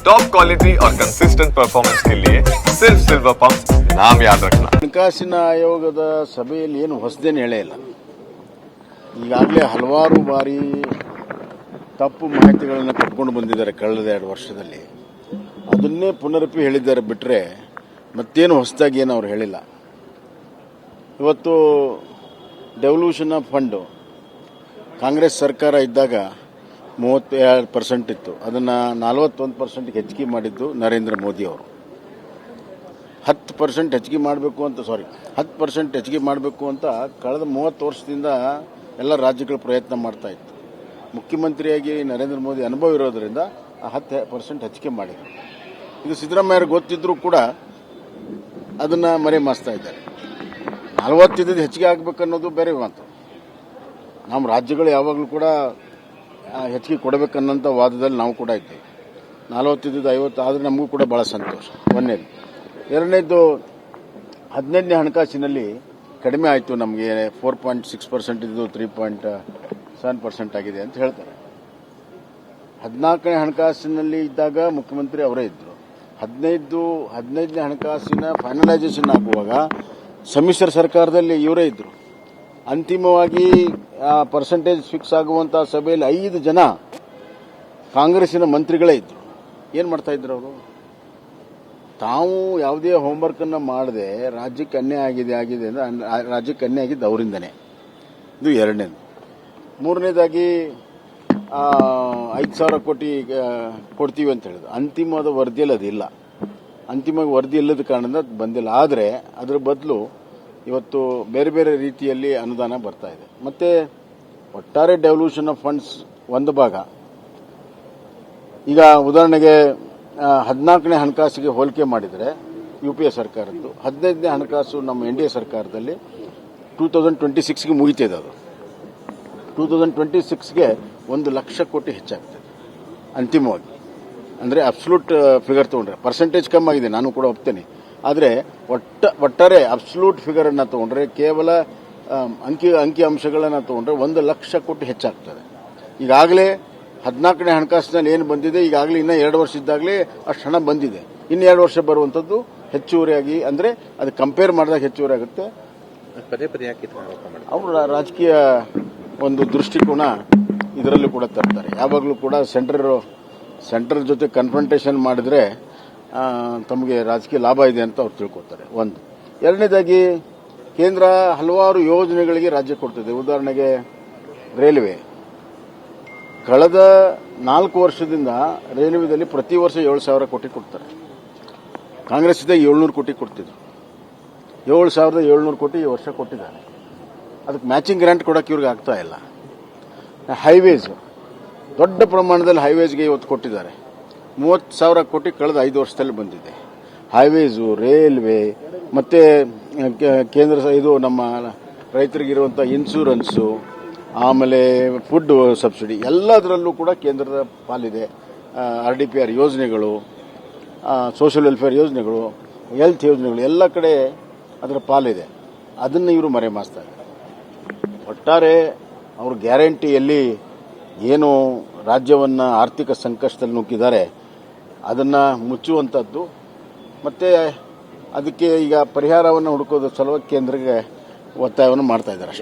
Top quality और consistent performance के लिए सिर्फ सिल्वर पंप नाम याद रखना ಹಣಕಾಸಿನ ಆಯೋಗದ ಸಭೆಯಲ್ಲಿ ಏನು ಹೊಸದೇನು ಹೇಳೇ ಇಲ್ಲ ಈಗಾಗಲೇ ಹಲವಾರು ಬಾರಿ ತಪ್ಪು ಮಾಹಿತಿಗಳನ್ನು ಕೊಟ್ಕೊಂಡು ಬಂದಿದ್ದಾರೆ ಕಳೆದ ಎರಡು ವರ್ಷದಲ್ಲಿ ಅದನ್ನೇ ಪುನರಪಿ ಹೇಳಿದ್ದಾರೆ ಬಿಟ್ಟರೆ ಮತ್ತೇನು ಹೊಸದಾಗಿ ಏನು ಅವ್ರು ಹೇಳಿಲ್ಲ ಇವತ್ತು ಡೆವಲ್ಯೂಷನ್ ಆಫ್ ಫಂಡು ಕಾಂಗ್ರೆಸ್ ಸರ್ಕಾರ ಇದ್ದಾಗ ಮೂವತ್ತೆರಡು ಪರ್ಸೆಂಟ್ ಇತ್ತು. ಅದನ್ನು ನಲವತ್ತೊಂದು ಪರ್ಸೆಂಟ್ ಹೆಚ್ಚಿಗೆ ಮಾಡಿದ್ದು ನರೇಂದ್ರ ಮೋದಿ ಅವರು. ಹತ್ತು ಪರ್ಸೆಂಟ್ ಹೆಚ್ಚಿಗೆ ಮಾಡಬೇಕು ಅಂತ ಸಾರಿ ಹತ್ತು ಪರ್ಸೆಂಟ್ ಹೆಚ್ಚಿಗೆ ಮಾಡಬೇಕು ಅಂತ ಕಳೆದ ಮೂವತ್ತು ವರ್ಷದಿಂದ ಎಲ್ಲ ರಾಜ್ಯಗಳು ಪ್ರಯತ್ನ ಮಾಡ್ತಾ ಇತ್ತು. ಮುಖ್ಯಮಂತ್ರಿಯಾಗಿ ನರೇಂದ್ರ ಮೋದಿ ಅನುಭವ ಇರೋದರಿಂದ ಆ ಹತ್ತು ಪರ್ಸೆಂಟ್ ಹೆಚ್ಚಿಗೆ ಮಾಡಿದರು. ಇದು ಸಿದ್ದರಾಮಯ್ಯರು ಗೊತ್ತಿದ್ದರೂ ಕೂಡ ಅದನ್ನು ಮರೆ ಮಾಸ್ತಾ ಇದ್ದಾರೆ. ನಲವತ್ತಿದ್ದು ಹೆಚ್ಚಿಗೆ ಆಗಬೇಕನ್ನೋದು ಬೇರೆ ಮಾತು. ನಮ್ಮ ರಾಜ್ಯಗಳು ಯಾವಾಗಲೂ ಕೂಡ ಹೆಚ್ಚಿಗೆ ಕೊಡಬೇಕನ್ನೋಂಥ ವಾದದಲ್ಲಿ ನಾವು ಕೂಡ ಇದ್ದೇವೆ. ನಲವತ್ತಿದ್ದು ಐವತ್ತು, ಆದರೆ ನಮಗೂ ಕೂಡ ಭಾಳ ಸಂತೋಷ ಒಂದನೇದು ಎರಡನೇದು ಹದಿನೈದನೇ ಹಣಕಾಸಿನಲ್ಲಿ ಕಡಿಮೆ ಆಯಿತು ನಮಗೆ ಫೋರ್ ಪಾಯಿಂಟ್ ಸಿಕ್ಸ್ ಪರ್ಸೆಂಟ್ ಇದ್ದು ತ್ರೀ ಪಾಯಿಂಟ್ ಸೆವೆನ್ ಪರ್ಸೆಂಟ್ ಆಗಿದೆ ಅಂತ ಹೇಳ್ತಾರೆ. ಹದಿನಾಲ್ಕನೇ ಹಣಕಾಸಿನಲ್ಲಿ ಇದ್ದಾಗ ಮುಖ್ಯಮಂತ್ರಿ ಅವರೇ ಇದ್ದರು ಹದಿನೈದು, ಹದಿನೈದನೇ ಹಣಕಾಸಿನ ಫೈನಲೈಸೇಷನ್ ಆಗುವಾಗ ಸಮ್ಮಿಶ್ರ ಸರ್ಕಾರದಲ್ಲಿ ಇವರೇ ಇದ್ದರು ಅಂತಿಮವಾಗಿ ಪರ್ಸೆಂಟೇಜ್ ಫಿಕ್ಸ್ ಆಗುವಂಥ ಸಭೆಯಲ್ಲಿ ಐದು ಜನ ಕಾಂಗ್ರೆಸ್ಸಿನ ಮಂತ್ರಿಗಳೇ ಇದ್ದರು ಏನು ಮಾಡ್ತಾ ಇದ್ರು ಅವರು? ತಾವು ಯಾವುದೇ ಹೋಮ್ವರ್ಕನ್ನು ಮಾಡದೆ, ರಾಜ್ಯಕ್ಕೆ ಅನ್ಯಾಯ ಆಗಿದೆ ಆಗಿದೆ ಅಂದ್ರೆ ರಾಜ್ಯಕ್ಕೆ ಅನ್ಯಾಯ ಆಗಿದ್ದು ಅವರಿಂದನೇ. ಇದು ಎರಡನೇದು. ಮೂರನೇದಾಗಿ ಐದು ಸಾವಿರ ಕೋಟಿ ಕೊಡ್ತೀವಿ ಅಂತ ಹೇಳಿದ್ರು. ಅಂತಿಮವಾದ ವರದಿಯಲ್ಲಿ ಅದಿಲ್ಲ. ಅಂತಿಮವಾಗಿ ವರದಿ ಇಲ್ಲದ ಕಾರಣದಿಂದ ಬಂದಿಲ್ಲ. ಆದರೆ, ಅದರ ಬದಲು ಇವತ್ತು ಬೇರೆ ಬೇರೆ ರೀತಿಯಲ್ಲಿ ಅನುದಾನ ಬರ್ತಾ ಇದೆ. ಮತ್ತೆ ಒಟ್ಟಾರೆ ಡೆವಲ್ಯೂಷನ್ ಆಫ್ ಫಂಡ್ಸ್ ಒಂದು ಭಾಗ. ಈಗ ಉದಾಹರಣೆಗೆ ಹದಿನಾಲ್ಕನೇ ಹಣಕಾಸಿಗೆ ಹೋಲಿಕೆ ಮಾಡಿದರೆ ಯು ಪಿ ಎ ಸರ್ಕಾರದ್ದು, ಹದಿನೈದನೇ ಹಣಕಾಸು ನಮ್ಮ ಎನ್ ಡಿ ಎ ಸರ್ಕಾರದಲ್ಲಿ ಟೂ ತೌಸಂಡ್ ಟ್ವೆಂಟಿ ಸಿಕ್ಸ್ಗೆ ಮುಗಿತಿದೆ ಅದು. ಟೂ ತೌಸಂಡ್ ಟ್ವೆಂಟಿ ಸಿಕ್ಸ್ಗೆ ಒಂದು ಲಕ್ಷ ಕೋಟಿ ಹೆಚ್ಚಾಗ್ತದೆ, ಅಂತಿಮವಾಗಿ. ಅಂದರೆ ಅಬ್ಸಲ್ಯೂಟ್ ಫಿಗರ್ ತೊಗೊಂಡ್ರೆ. ಪರ್ಸೆಂಟೇಜ್ ಕಮ್ಮಿ ಆಗಿದೆ, ನಾನು ಕೂಡ ಒಪ್ತೇನೆ. ಆದರೆ ಒಟ್ಟ ಒಟ್ಟಾರೆ ಅಬ್ಸಲ್ಯೂಟ್ ಫಿಗರನ್ನು ತೊಗೊಂಡ್ರೆ ಕೇವಲ ಅಂಕಿ ಅಂಕಿ ಅಂಶಗಳನ್ನು ತೊಗೊಂಡ್ರೆ ಒಂದು ಲಕ್ಷ ಕೋಟಿ ಹೆಚ್ಚಾಗ್ತದೆ. ಈಗಾಗಲೇ ಹದಿನಾಲ್ಕನೇ ಹಣಕಾಸಿನಲ್ಲಿ ಏನು ಬಂದಿದೆ ಈಗಾಗಲೇ ಇನ್ನೂ ಎರಡು ವರ್ಷ ಇದ್ದಾಗಲೇ ಅಷ್ಟು ಹಣ ಬಂದಿದೆ. ಇನ್ನು ಎರಡು ವರ್ಷ ಬರುವಂಥದ್ದು ಹೆಚ್ಚುವರಿಯಾಗಿ ಅಂದರೆ ಅದು ಕಂಪೇರ್ ಮಾಡಿದಾಗ ಹೆಚ್ಚುವರಿ ಆಗುತ್ತೆ. ಪದೇ ಪದೇ ಅವರು ರಾಜಕೀಯ ಒಂದು ದೃಷ್ಟಿಕೋನ ಇದರಲ್ಲೂ ಕೂಡ ತರ್ತಾರೆ. ಯಾವಾಗಲೂ ಕೂಡ ಸೆಂಟ್ರ್ ಸೆಂಟ್ರಲ್ ಜೊತೆ ಕನ್ಫ್ರಂಟೇಷನ್ ಮಾಡಿದ್ರೆ ತಮಗೆ ರಾಜಕೀಯ ಲಾಭ ಇದೆ ಅಂತ ಅವ್ರು ತಿಳ್ಕೊತಾರೆ ಒಂದು. ಎರಡನೇದಾಗಿ, ಕೇಂದ್ರ ಹಲವಾರು ಯೋಜನೆಗಳಿಗೆ ರಾಜ್ಯ ಕೊಡ್ತದೆ. ಉದಾಹರಣೆಗೆ, ರೈಲ್ವೆ. ಕಳೆದ ನಾಲ್ಕು ವರ್ಷದಿಂದ ರೈಲ್ವೆದಲ್ಲಿ ಪ್ರತಿ ವರ್ಷ ಏಳು ಸಾವಿರ ಕೋಟಿ ಕೊಡ್ತಾರೆ. ಕಾಂಗ್ರೆಸ್ ಇದೆ ಏಳ್ನೂರು ಕೋಟಿ ಕೊಡ್ತಿದ್ರು. ಏಳು ಸಾವಿರದ ಏಳ್ನೂರು ಕೋಟಿ ಈ ವರ್ಷ ಕೊಟ್ಟಿದ್ದಾರೆ. ಅದಕ್ಕೆ ಮ್ಯಾಚಿಂಗ್ ಗ್ರಾಂಟ್ ಕೊಡೋಕೆ ಇವ್ರಿಗೆ ಆಗ್ತಾ ಇಲ್ಲ. ಹೈವೇಸ್. ದೊಡ್ಡ ಪ್ರಮಾಣದಲ್ಲಿ ಹೈವೇಸ್ಗೆ ಇವತ್ತು ಕೊಟ್ಟಿದ್ದಾರೆ. ಮೂವತ್ತು ಸಾವಿರ ಕೋಟಿ ಕಳೆದ ಐದು ವರ್ಷದಲ್ಲಿ ಬಂದಿದೆ. ಹೈವೇಸು ರೈಲ್ವೆ ಮತ್ತೆ ಕೇಂದ್ರ ಇದು ನಮ್ಮ ರೈತರಿಗಿರುವಂಥ ಇನ್ಶೂರೆನ್ಸು ಆಮೇಲೆ ಫುಡ್ ಸಬ್ಸಿಡಿ ಎಲ್ಲದರಲ್ಲೂ ಕೂಡ ಕೇಂದ್ರದ ಪಾಲಿದೆ. ಆರ್ ಡಿ ಪಿ ಆರ್ ಯೋಜನೆಗಳು ಸೋಷಿಯಲ್ ವೆಲ್ಫೇರ್ ಯೋಜನೆಗಳು ಹೆಲ್ತ್ ಯೋಜನೆಗಳು ಎಲ್ಲ ಕಡೆ ಅದರ ಪಾಲಿದೆ. ಅದನ್ನು ಇವರು ಮರೆಮಾಚ್ತಾರೆ ಒಟ್ಟಾರೆ ಅವ್ರ ಗ್ಯಾರಂಟಿಯಲ್ಲಿ ಏನು ರಾಜ್ಯವನ್ನು ಆರ್ಥಿಕ ಸಂಕಷ್ಟದಲ್ಲಿ ನುಗ್ಗಿದ್ದಾರೆ, ಅದನ್ನು ಮುಚ್ಚುವಂಥದ್ದು ಮತ್ತು ಅದಕ್ಕೆ ಈಗ ಪರಿಹಾರವನ್ನು ಹುಡುಕೋದ್ರ ಸಲುವಾಗಿ ಕೇಂದ್ರಕ್ಕೆ ಒತ್ತಾಯವನ್ನು ಮಾಡ್ತಾ ಇದ್ದಾರೆ.